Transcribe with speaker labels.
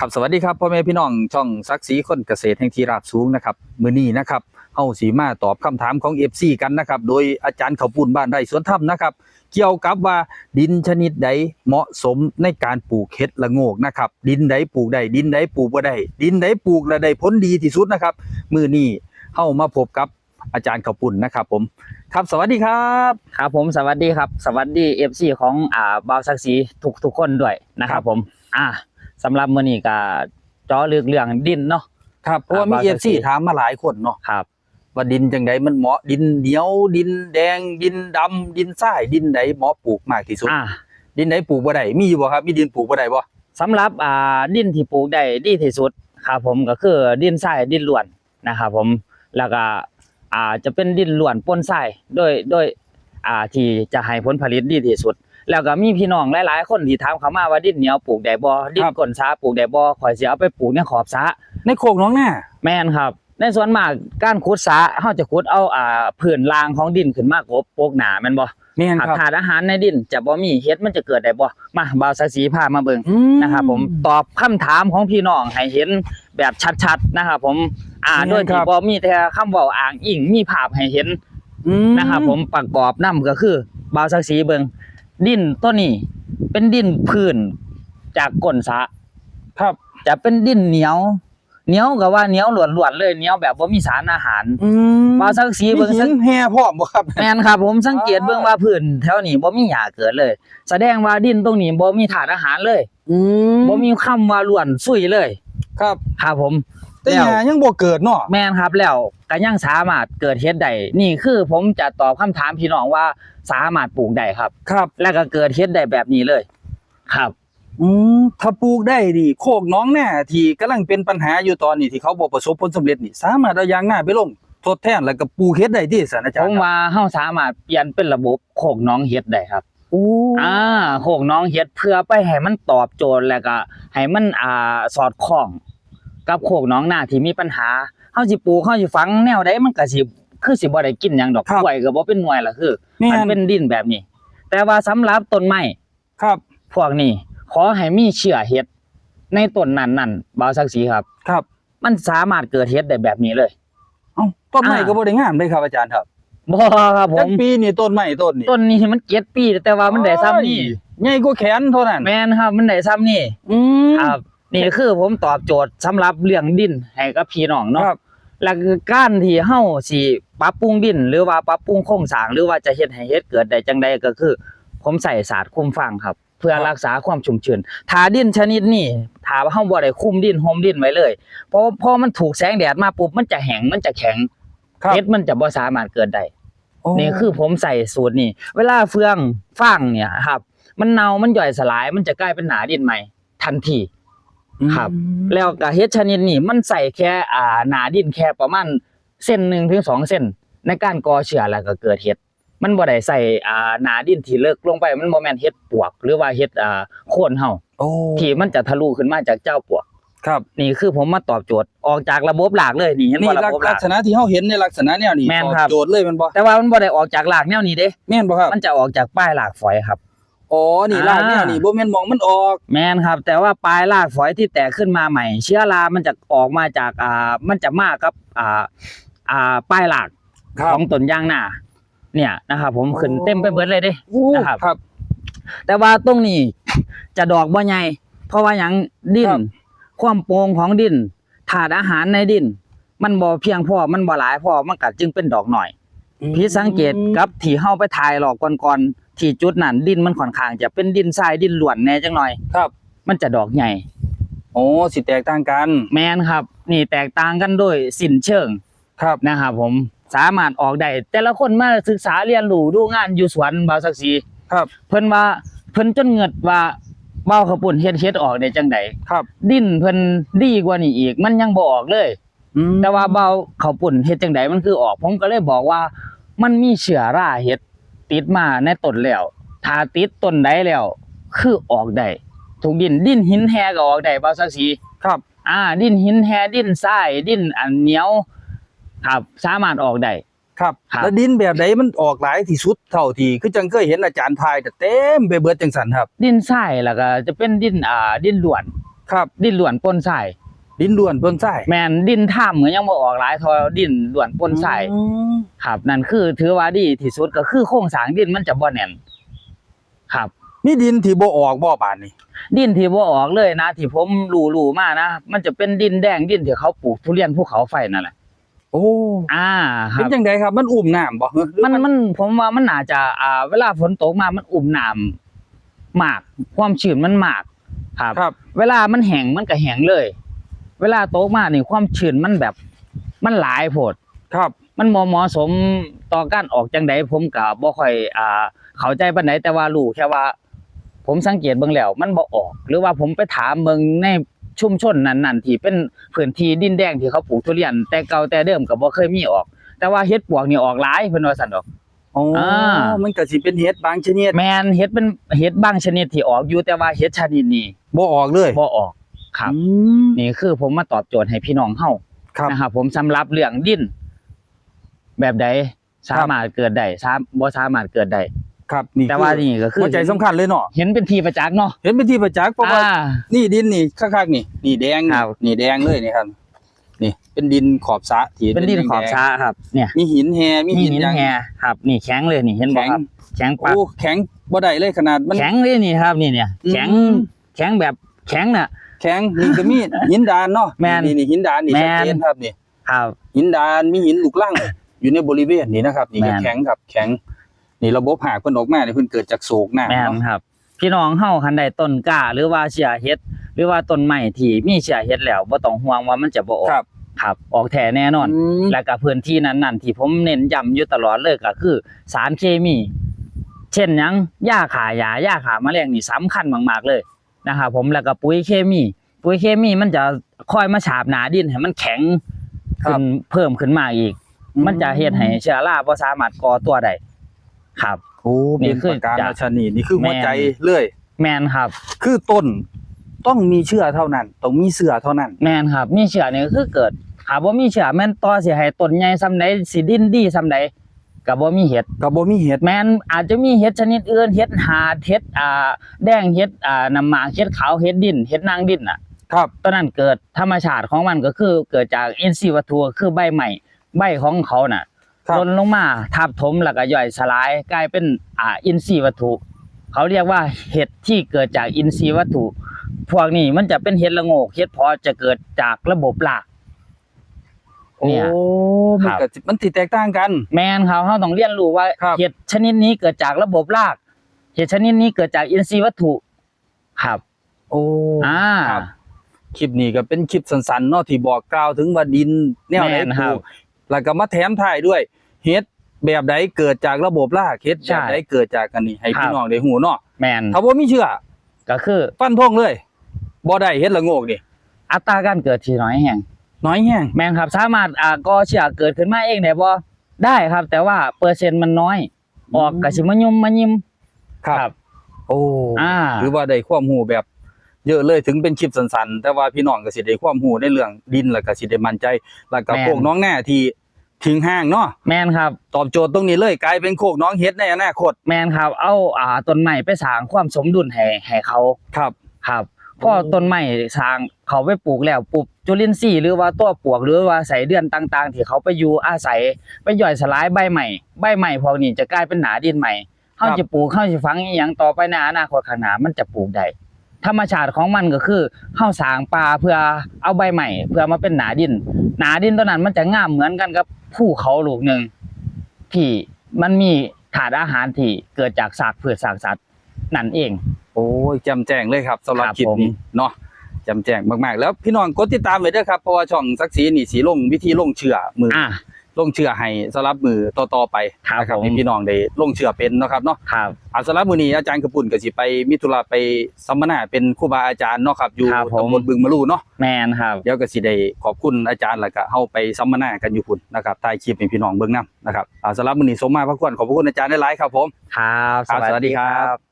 Speaker 1: ครับสวัสดีครับพ่อแม่พี่น้องช่องซักสีคนเกษตรแห่งที่ราบสูงนะครับมื้อนี้นะครับเฮาสีมาตอบคำถามของ FC กันนะครับโดยอาจารย์เขาปูนบ้านไร่สวนธรรมนะครับ เกี่ยวกับว่าดินชนิดใดเหมาะสมในการปลูกเห็ดละโงกนะครับดินใดปลูกได้ดินใดปลูกบ่ได้ดินใดปลูกแล้วได้ผลดีที่สุดนะครับมื้อนี้เฮามาพบกับอาจารย์เขาปุ่นนะครับผมครับสวัสดีครับ
Speaker 2: ครับผมสวัสดีครับ สวัสดีเอฟซีของอ่าบาวศักดิ์ศรีทุกทุกคนด้วยนะครับผมอ่า สำหรับมื้อนี้ก็เจอลึกเรื่องดินเนาะ
Speaker 1: ครับเพราะว่ามี
Speaker 2: อ่าว่า
Speaker 1: FC
Speaker 2: จังสิ
Speaker 1: ถามมาหลายคนเนาะ
Speaker 2: ครับ
Speaker 1: ว่าดินจังใดมันเหมาะดินเหนียว ดินแดง ดินดำดินทรายดินใดเหมาะปลูกมากที่สุด
Speaker 2: อ่า
Speaker 1: ดินใดปลูกบ่ได้มีอยู่บ่ครับมีดินปลูกบ่ได้บ่
Speaker 2: สำหรับอ่าดินที่ปลูกได้ดีที่สุดครับผมก็คือดินทรายดินล้วนนะครับผมแล้วก็อ่าจะเป็นดินล้วนปนทรายโดยโดยอ่าที่จะให้ผลผลิตดีที่สุด แล้วก็มีพี่น้องหลายๆ คนที่ถามเข้ามาว่าดินเหนียวปลูกได้บ่ดินก้นสาปลูกได้บ่ข่อยสิเอาไปปลูกในขอบสระ
Speaker 1: ในโคกหน้องหน้า
Speaker 2: แม่นครับ ในส่วนมากการขุดสระเฮาจะขุดเอาอ่าพื้นรางของดินขึ้นมากบโปกหนาแม่นบ่
Speaker 1: แม่น
Speaker 2: หาก
Speaker 1: ครับ
Speaker 2: ขาดอาหารในดินจะบ่มีเฮ็ดมันจะเกิดได้บ่มาบ่าวสักสีพามาเบิ่ง
Speaker 1: อืม
Speaker 2: นะครับผมตอบคำถามของพี่น้องให้เห็นแบบชัดๆนะครับผมอ่า
Speaker 1: แม่น
Speaker 2: โดยที่
Speaker 1: ครับ
Speaker 2: บ่มีแต่คำเว้าอ้างอิงมีภาพให้เห็น
Speaker 1: อืม
Speaker 2: นะครับผมประกอบนํก็คือบ่าวสักสีเบิ่ง ดินตัวนี้ เป็นดินพื้นจากก้นสระ
Speaker 1: ครับ
Speaker 2: จะเป็นดินเหนียว เหนียวก็ว่าเหนียวล้วนๆเลยเหนียวแบบบ่มีสารอาหาร
Speaker 1: อืม
Speaker 2: บ่าวสักสี
Speaker 1: มี
Speaker 2: เบิ่ง
Speaker 1: หิ
Speaker 2: สั
Speaker 1: น
Speaker 2: ง
Speaker 1: แห่พร้อมบ่ครับ
Speaker 2: แม่นครับผมสังเกต
Speaker 1: อ่า
Speaker 2: เบิ่งว่าพื้นแถวนี้บ่มีหญ้าเกิดเลย แสดงว่าดินตรงนี้บ่มีธาตุอาหารเลย
Speaker 1: อืม
Speaker 2: บ่มีคำว่าล้วนซุยเลย
Speaker 1: ครับ
Speaker 2: ครับผม
Speaker 1: แต่
Speaker 2: แล้ว
Speaker 1: หญ้ายังบ่เกิดเนาะ
Speaker 2: แม่นครับแล้วก็ยังสามารถเกิดเฮ็ดได้นี่คือผมจะตอบคำถามพี่น้องว่าสามารถปลูกได้ครับ
Speaker 1: ครับ
Speaker 2: แล้วก็เกิดเฮ็ดได้แบบนี้เลย ครับ
Speaker 1: อืมถ้าปลูกได้ดิโคกหน้องหน้าที่กำลังเป็นปัญหาอยู่ตอนนี้ที่เขาบ่ประสบผลสำเร็จนี่ สามารถเอายางหน้าไปลงทดแทนแล้วก็ปลูกเฮ็ดได้ที่สันอาจาร
Speaker 2: ผ
Speaker 1: ย์
Speaker 2: ม
Speaker 1: ครับ
Speaker 2: ว่าเฮาสามารถเปลี่ยนเป็นระบบโคกหน้องเฮ็ดได้ครับ
Speaker 1: โอ้
Speaker 2: อ่าโคกหน้องเฮ็ดเพื่อไปให้มันตอบโจทย์แล้วก็ให้มันอ่าสอดคล้อง กับโคกหน้องนาที่มีปัญหาเฮาสิปลูกเฮาสิฝังแนวใดมันก็สิคือสิบ่ได้กินหยังดอก
Speaker 1: ครับ
Speaker 2: กล้วยก็บ่เป็นหน่วยล่ะคือ
Speaker 1: แม่
Speaker 2: มัน
Speaker 1: น
Speaker 2: เป็นดินแบบนี้ แต่ว่าสำหรับต้นไม้
Speaker 1: ครับ
Speaker 2: พวกนี้ขอให้มีเชื้อเห็ดในต้นนั้นนั่นบ่าวศักดิ์ศรีครับ
Speaker 1: ครับ
Speaker 2: มันสามารถเกิดเห็ดได้แบบนี้เลย
Speaker 1: เอ้าต้นไม้
Speaker 2: อ่า
Speaker 1: ก็บ่ได้งามเลยครับอาจารย์ครับ
Speaker 2: บ่ครับผ
Speaker 1: จัก
Speaker 2: ม
Speaker 1: ปีนี่ต้นไม้ต้นนี่
Speaker 2: ต้นนี้มันเจ็ดปีแต่ว่ามันได้ซ้ำนี่
Speaker 1: ใหญ่กว่าแขนเท่านั้น
Speaker 2: แม่นครับ มันได้ซ้ำนี่
Speaker 1: อืม
Speaker 2: ครับ นี่คือผมตอบโจทย์สำหรับเรื่องดินให้กับพี่น้องเนาะ
Speaker 1: ครับ
Speaker 2: แล้วคือการที่เฮาสิปรับปรุงดิน หรือว่าปรับปรุงโครงสร้างหรือว่าจะเฮ็ดให้เฮ็ดเกิดได้จังใดก็คือ ผมใส่ศาสตร์คุมฟางครับ เพื่อรักษาความชุ่มชื้นถ้าดินชนิดนี้ถ้าว่าเฮาบ่ได้คุมดินโฮมดินไว้เลยเพราะพอมันถูกแสงแดดมาปุ๊บมันจะแห้งมันจะแข็ง
Speaker 1: ครับ
Speaker 2: เฮ็ดมันจะบ่สามารถเกิดได้
Speaker 1: โอ้
Speaker 2: นี่คือผมใส่สูตรนี่เวลาเฟืองฟางเนี่ยครับ มันเน่ามันย่อยสลายมันจะกลายเป็นหนาดินใหม่ทันที ครับ แล้วก็เฮ็ดชนิดนี้มันใส่แค่อ่าหนาดินแค่ประมาณเส้นหนึ่งถึงสองเส้น ในการก่อเชื้อแล้วก็เกิดเฮ็ดมันบ่ได้ใส่อ่าหนาดินที่เลิกลงไปมันบ่แม่นเฮ็ดปวก หรือว่าเฮ็ดอ่าโคนเฮา
Speaker 1: โอ้
Speaker 2: ที่มันจะทะลุขึ้นมาจากเจ้าปวก
Speaker 1: ครับ
Speaker 2: นี่คือผมมาตอบโจทย์ออกจากระบบหลากเลยนี่เห็น
Speaker 1: นี่
Speaker 2: บ่ระ
Speaker 1: ลัก
Speaker 2: บบห
Speaker 1: ลั
Speaker 2: ลากก
Speaker 1: ษณะที่เฮาเห็นในลักษณะแนวนี้
Speaker 2: แม่น
Speaker 1: ตอบ
Speaker 2: ครับ
Speaker 1: โจทย์เลยแมันบ่
Speaker 2: แต่ว่ามันบ่ได้ออกจากหลากแนวนี้เด้
Speaker 1: แม่นบ่ครับ
Speaker 2: มันจะออกจากป้ายหลากฝอยครับ
Speaker 1: อ๋อ นี่
Speaker 2: อ่า
Speaker 1: ลากแนวนี่บ่แม่นมองมันออก
Speaker 2: แม่นครับ แต่ว่าปลายรากฝอยที่แตกขึ้นมาใหม่ เชื้อรา มันจะออกมาจากอ่ามันจะมากับอ่าอ่าปลายราก
Speaker 1: ครับ
Speaker 2: ของต้นยางนาเนี่ยนะครับผมขึ้นเต็มไปเบิดเลยเด้
Speaker 1: โอ้
Speaker 2: นะครับ
Speaker 1: ครับ
Speaker 2: แต่ว่าตรงนี้จะดอกบ่ใหญ่เพราะว่าหยังดิน
Speaker 1: ครับ
Speaker 2: ความโปร่งของดินถาดอาหารในดิน มันบ่เพียงพอมันบ่หลายพอมันก็จึงเป็นดอกหน่อย พี่สังเกตกับที่เฮาไปถ่ายหลอกก่อนๆ ที่จุดนั้นดินมันค่อนข้างจะเป็นดินทรายดินหลวนแหน่จังหน่อย
Speaker 1: ครับ
Speaker 2: มันจะดอกใหญ่
Speaker 1: โอ้สิแตกต่างกัน
Speaker 2: แมนครับ นี่แตกต่างกันโดยสิ้นเชิง
Speaker 1: ครับ
Speaker 2: นะครับผมสามารถออกได้แต่ละคนมาศึกษาเรียนรู้ดูงานอยู่สวนบาวศักดิ์ศรี
Speaker 1: ครับ
Speaker 2: เพิ่นว่าเพิ่นจนเหงิดว่าเบ้าขาวปุ่นเฮ็ดเฮ็ดออกได้จังได
Speaker 1: ครับ
Speaker 2: ดินเพิ่นดีกว่านี้อีก มันยังบ่ออกเลย
Speaker 1: อืม
Speaker 2: แต่ว่าเบ้าขาวปุ่นเฮ็ดจังไดมันคือออก ผมก็เลยบอกว่า มันมีเชื้อราเฮ็ด ติดมาในต้นแล้วถ้าติดต้นใดแล้ว คือออกได้ทุกดินดินหินแฮก็ออกได้บาวศักดิ์ศรี
Speaker 1: ครับ
Speaker 2: อ่า ดินหินแฮดินทรายดินอันเหนียวครับสามารถออกได้
Speaker 1: ครับ
Speaker 2: ครับ
Speaker 1: แล้วดินแบบใดมันออกหลายที่สุดเท่าที่คือจังเคยเห็นอาจารย์ทายแต่เต็มไปเบิดจังสันครับ
Speaker 2: ดินทรายแล้วก็จะเป็นดินอ่าดินล้วน
Speaker 1: ครับ
Speaker 2: ดินล้วนปนทราย
Speaker 1: ดินล้วนเบิ่งใต้
Speaker 2: แม่นดินถ้ำเหมือนยังบ่ออกหลายเทอดินล้วนปนทราย
Speaker 1: อืม
Speaker 2: ครับนั่นคือถือว่าดีที่สุดก็คือโครงสร้างดินมันจะบ่แน่นครับ
Speaker 1: มีดินที่บ่ออกบ่บานนี่
Speaker 2: ดินที่บ่ออกเลยนะที่ผมรู้ๆมานะมันจะเป็นดินแดงดินที่เขาปลูกทุเรียนภูเขาไฟนั่นแหละ
Speaker 1: โอ้
Speaker 2: อ่าค
Speaker 1: เป็
Speaker 2: รั
Speaker 1: น
Speaker 2: บ
Speaker 1: จังไดครับ มันอุ้มน้ำบ่หรือ
Speaker 2: มันมันผมว่ามันน่าจะอ่า เวลาฝนตกมามันอุ่มน้ำมาก ความชื้นมันมาก ครับ
Speaker 1: ครับ
Speaker 2: เวลามันแห้งมันก็แห้งเลย เวลาตกมานี่ความชื้นมันแบบ มันหลายโพด
Speaker 1: ครับ
Speaker 2: มันบ่เหมาะสมต่อการออกจังใดผมก็บ่ค่อยอ่า เข้าใจปานใดแต่ว่ารู้แค่ว่า ผมสังเกตเบิ่งแล้ว มันบ่ออก หรือว่าผมไปถามเบิ่งในชุมชนนั้นๆที่เป็นพื้นที่ดินแดงที่เขาปลูกทุเรียน แต่เก่าแต่เดิมก็บ่เคยมีออก แต่ว่าเฮ็ดปวกนี่ออกหลายเพิ่นว่าซั่นดอก
Speaker 1: โอ้
Speaker 2: อ่า
Speaker 1: มันก็สิเป็นเห็ดบางชนิด
Speaker 2: แมนเฮ็ดเป็นเฮ็ดบางชนิดที่ออกอยู่แต่ว่าเฮ็ดชนิดนี้
Speaker 1: บ่ออกเลย
Speaker 2: บ่ออก ครับ
Speaker 1: อืม
Speaker 2: นี่คือผมมาตอบโจทย์ให้พี่น้องเฮา
Speaker 1: ครับ
Speaker 2: นะครับผมสำหรับเรื่องดิน แบบใดสามารถเกิดได้สามบ่สามารถเกิดได้
Speaker 1: ครับนี่
Speaker 2: แต่ว่านี่ก็คือ
Speaker 1: หัวใจสำคัญเลยเนาะ
Speaker 2: เห็นเป็นทีประจักษ์เนาะ
Speaker 1: เห็นเป็นที่ประจักษ์เพราะว่า
Speaker 2: อ่า
Speaker 1: นี่ดินนี่คักๆนี่ นี่แดง
Speaker 2: ครับ
Speaker 1: นี่แดงเลยนี่ครับ นี่เป็นดินขอบสระที่
Speaker 2: เป็นดินขอบ
Speaker 1: แงๆ
Speaker 2: ช้าครับ เนี่ย
Speaker 1: มีหินแฮมี
Speaker 2: มี
Speaker 1: หิน
Speaker 2: หิน
Speaker 1: ยัง
Speaker 2: แฮครับ นี่แข็งเลยนี่เห็นบ่
Speaker 1: แข็ง
Speaker 2: ครับ แข็งปัก
Speaker 1: โอ้แข็งบ่ได้เลยขนาดมัน
Speaker 2: แข็งเลยนี่ครับนี่เนี่ย
Speaker 1: อืม
Speaker 2: แข็งแข็งแบบแข็งน่ะ
Speaker 1: แข็งนี่ก็มีหินดานเนาะ
Speaker 2: แม่น
Speaker 1: นี่นี่หินดานนี่
Speaker 2: แม่
Speaker 1: ชัด
Speaker 2: น
Speaker 1: เจนครับนี่
Speaker 2: ครับ
Speaker 1: หินดานมีหินลูกลังอยู่ในบริเวณนี้นะครับ นี่ก็
Speaker 2: แม่น
Speaker 1: แข็งครับแข็ง นี่ระบบหากเพิ่นออกมานี่เพิ่นเกิดจากโศกน้ำ
Speaker 2: แม่น
Speaker 1: เนาะ
Speaker 2: ครับ พี่น้องเฮาคันใดต้นกล้าหรือว่าเสียเฮ็ด หรือว่าต้นไม้ที่มีเสียเฮ็ดแล้วบ่ต้องห่วงว่ามันจะบ่ออก
Speaker 1: ครับ
Speaker 2: ครับ ออกแท้แน่นอน
Speaker 1: อืม
Speaker 2: แล้วก็พื้นที่นั้นๆที่ผมเน้นย้ำอยู่ตลอดเลยก็คือ สารเคมี เช่นหยังหญ้าขาหญ้าหญ้าขาแมลงนี่สำคัญมากๆเลย นะครับผมแล้วก็ปุ๋ยเคมี ปุ๋ยเคมีมันจะคอยมาฉาบหนาดินให้มันแข็งขึ้นเพิ่มขึ้นมาอีก มันจะเฮ็ดให้เชื้อราบ่สามารถก่อตัวได้ครับ
Speaker 1: โอ้
Speaker 2: นี่
Speaker 1: เป็น
Speaker 2: คือ
Speaker 1: ประการ
Speaker 2: จะ
Speaker 1: ราชนีนี่คือหัว
Speaker 2: แม่น
Speaker 1: ใจเลย
Speaker 2: แมนครับ
Speaker 1: คือต้นต้องมีเชื่อเท่านั้น ต้องมีเสือเท่านั้น
Speaker 2: แมนครับ มีเชื้อนี่ก็คือเกิดหากบ่มีเชื้อแม่นต่อสิให้ต้นใหญ่ซำใดสิดินดีซำใด ก็บ่มีเห็ด
Speaker 1: ก็บ่มีเหตุ
Speaker 2: แม่นอาจจะมีเห็ดชนิดอื่นเห็ดหาดเห็ดอ่าแดงเห็ดอ่าน้ำหมากเห็ดขาวเห็ดดินเห็ดนางดินน่ะ
Speaker 1: ครับ
Speaker 2: ตอนนั้นเกิดธรรมชาติของมันก็คือเกิดจากอินทรีย์วัตถุคือใบใหม่ใบของเขาน่ะ
Speaker 1: ครับ
Speaker 2: หล่นลงมาทับถมแล้วก็ย่อยสลายกลายเป็นอ่าอินทรีย์วัตถุเขาเรียกว่าเห็ดที่เกิดจากอินทรีย์วัตถุพวกนี้มันจะเป็นเห็ดละโงกเห็ดเพอจะเกิดจากระบบราก
Speaker 1: โอ้
Speaker 2: เนี่ย
Speaker 1: มัน
Speaker 2: ครับ
Speaker 1: ก็สิมันสิแตกต่างกัน
Speaker 2: แมนเขาเขาต้องเรียนรู้ว่า
Speaker 1: ครับ
Speaker 2: เห็ดชนิดนี้เกิดจากระบบราก เห็ดชนิดนี้เกิดจากอินทรีย์วัตถุ ครับ
Speaker 1: โอ้
Speaker 2: อ่า
Speaker 1: ครับ คลิปนี้ก็เป็นคลิปสั้นๆเนาะที่บอกกล่าวถึงว่าดินแนวไหน
Speaker 2: แม่น
Speaker 1: ป
Speaker 2: ครั
Speaker 1: ลู
Speaker 2: บ
Speaker 1: กแล้วก็มาแถมท้ายด้วยเฮ็ดแบบใดเกิดจากระบบรากเฮ็ด
Speaker 2: ใช่
Speaker 1: แบบใดเกิดจากกันนี่ให้
Speaker 2: ครับ
Speaker 1: พี่น้องได้ฮู้เนาะ
Speaker 2: แมน
Speaker 1: ถ้าบ่มีเชื่อ
Speaker 2: ก็คือ
Speaker 1: ฟันธงเลยบ่ได้เฮ็ดละโงกนี่
Speaker 2: อัตราการเกิดที่น้อยแห่ง
Speaker 1: น้อยแฮง
Speaker 2: แมนครับสามารถอ่าก่อเชื้อเกิดขึ้นมาเองได้บ่ได้ครับ แต่ว่าเปอร์เซ็นต์มันน้อย ออกกะสิมายุ่มมายิ้ม
Speaker 1: โอ้
Speaker 2: อ่า
Speaker 1: หรือว่าได้ความรู้แบบ เยอะเลยถึงเป็นคลิปสั้นๆ แต่ว่าพี่น้องก็สิได้ความรู้ในเรื่องดินแล้วก็สิได้มั่นใจ แล้วก็
Speaker 2: แม่น
Speaker 1: โคกน้องแน่ที่ทิ้งห้างเนาะ
Speaker 2: แมนครับ
Speaker 1: ตอบโจทย์ตรงนี้เลยกลายเป็นโคกน้องเฮ็ดในอนาคต
Speaker 2: แมนครับ เอาอ่าต้นไม้ไปสร้างความสมดุลให้ให้เขา
Speaker 1: ครับ
Speaker 2: ครับพอ
Speaker 1: โอ้
Speaker 2: ต้นไม้สร้าง เขาไปปลูกแล้วปลูกจุลินทรีย์หรือว่าตัวปลวกหรือว่าใส่เดือนต่าง ๆ ที่เขาไปอยู่อาศัยไปย่อยสลายใบใหม่ใบใหม่พวกนี้จะกลายเป็นหนาดินใหม่เขาจะปลูกเขาจะฝังอีหยังต่อไปในอนาคตข้างหน้ามันจะปลูกได้ธรรมชาติของมันก็คือเฮาสร้างป่าเพื่อเอาใบใหม่ เพื่อมาเป็นหนาดิน หนาดินตัวนั้นมันจะงามเหมือนกันกับภูเขาลูกหนึ่งที่มันมีถาดอาหารที่เกิดจากซากพืชซากสัตว์นั่นเอง
Speaker 1: โอ้ยจำแจ้งเลยครับสำหรับ
Speaker 2: ครับ
Speaker 1: คลิปนี้
Speaker 2: ผม
Speaker 1: เนาะ จำแจ้งมากๆ แล้วพี่น้องกดติดตามไว้ด้วยครับเพราะว่าช่องสักสีนี่สีลงวิธีลงเชื่อมืออ
Speaker 2: อะ
Speaker 1: ลงเชื่อให้สำหรับมือต่อๆไป
Speaker 2: ครับ
Speaker 1: นะครับ
Speaker 2: ผม
Speaker 1: ให้พี่น้องได้ลงเชื่อเป็นเนาะครับเนาะ
Speaker 2: ครับ
Speaker 1: อาสำหรับมื้อนี้อาจารย์กระปุ่นก็สิไปมิถุระไปสัมมนาเป็นครูบาอาจารย์เนาะครับอยู่
Speaker 2: ครับผม
Speaker 1: ตำบลบึงมะลูเนาะ
Speaker 2: แมนครับ
Speaker 1: เดี๋ยวก็สิได้ขอบคุณอาจารย์แล้วก็เฮาไปสัมมนากันอยู่พุ่นนะครับถ่ายคลิปให้พี่น้องเบิ่งนํนะครับอ่าสำหรับมื้อนี้สมมาพระควรขอบพระคุณอาจารย์หลายๆครับผม
Speaker 2: ครับ
Speaker 1: ครับ สวัสดีครับ